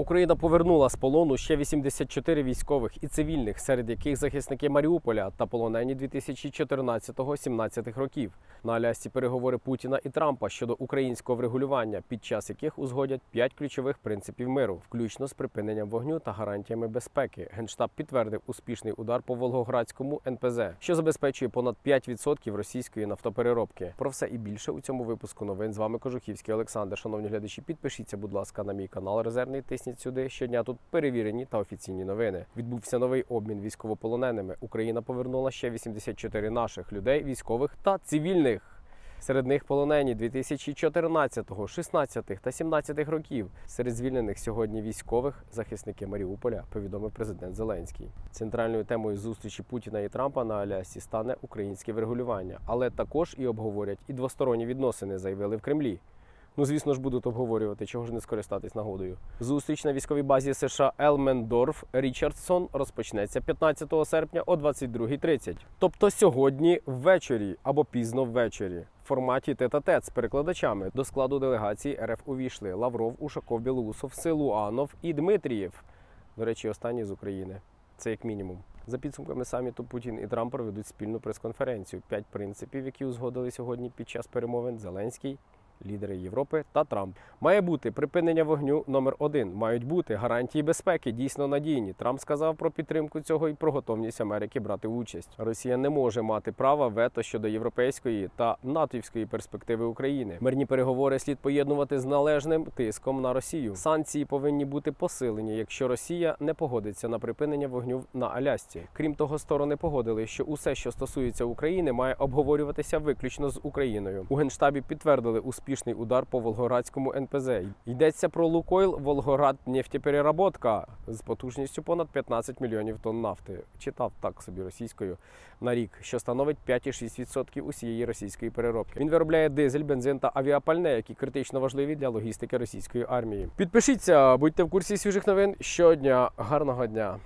Україна повернула з полону ще 84 військових і цивільних, серед яких захисники Маріуполя та полонені 2014-17 років. На Алясці переговори Путіна і Трампа щодо українського врегулювання, під час яких узгодять п'ять ключових принципів миру, включно з припиненням вогню та гарантіями безпеки. Генштаб підтвердив успішний удар по Волгоградському НПЗ, що забезпечує понад 5% російської нафтопереробки. Про все і більше у цьому випуску новин з вами Кожухівський Олександр. Шановні глядачі, підпишіться, будь ласка, на мій канал Резервний. Тисніть сюди. Щодня тут перевірені та офіційні новини. Відбувся новий обмін військовополоненими. Україна повернула ще 84 наших людей, військових та цивільних. Серед них полонені 2014, 16 та 17 років. Серед звільнених сьогодні військових захисники Маріуполя, повідомив президент Зеленський. Центральною темою зустрічі Путіна і Трампа на Алясці стане українське врегулювання, але також і обговорять і двосторонні відносини, заявили в Кремлі. Ну, звісно ж, будуть обговорювати, чого ж не скористатись нагодою. Зустріч на військовій базі США Елмендорф Річардсон розпочнеться 15 серпня о 22.30. Тобто сьогодні ввечері або пізно ввечері. В форматі тет-а-тет з перекладачами до складу делегації РФ увійшли Лавров, Ушаков, Білоусов, Силуанов і Дмитрієв. До речі, останній з України. Це як мінімум. За підсумками саміту Путін і Трамп проведуть спільну прес-конференцію. П'ять принципів, які узгодили сьогодні під час перемовин Зеленський, лідери Європи та Трамп. Має бути припинення вогню номер один. Мають бути гарантії безпеки, дійсно надійні. Трамп сказав про підтримку цього і про готовність Америки брати участь. Росія не може мати права вето щодо європейської та натівської перспективи України. Мирні переговори слід поєднувати з належним тиском на Росію. Санкції повинні бути посилені, якщо Росія не погодиться на припинення вогню на Алясці. Крім того, сторони погодили, що усе, що стосується України, має обговорюватися виключно з Україною. У генштабі підтвердили успішний удар по Волгоградському НПЗ. Йдеться про Лукойл Волгоград нефтепереработка з потужністю понад 15 мільйонів тонн нафти. Читав так собі російською на рік, що становить 5,6% усієї російської переробки. Він виробляє дизель, бензин та авіапальне, які критично важливі для логістики російської армії. Підпишіться, будьте в курсі свіжих новин щодня. Гарного дня!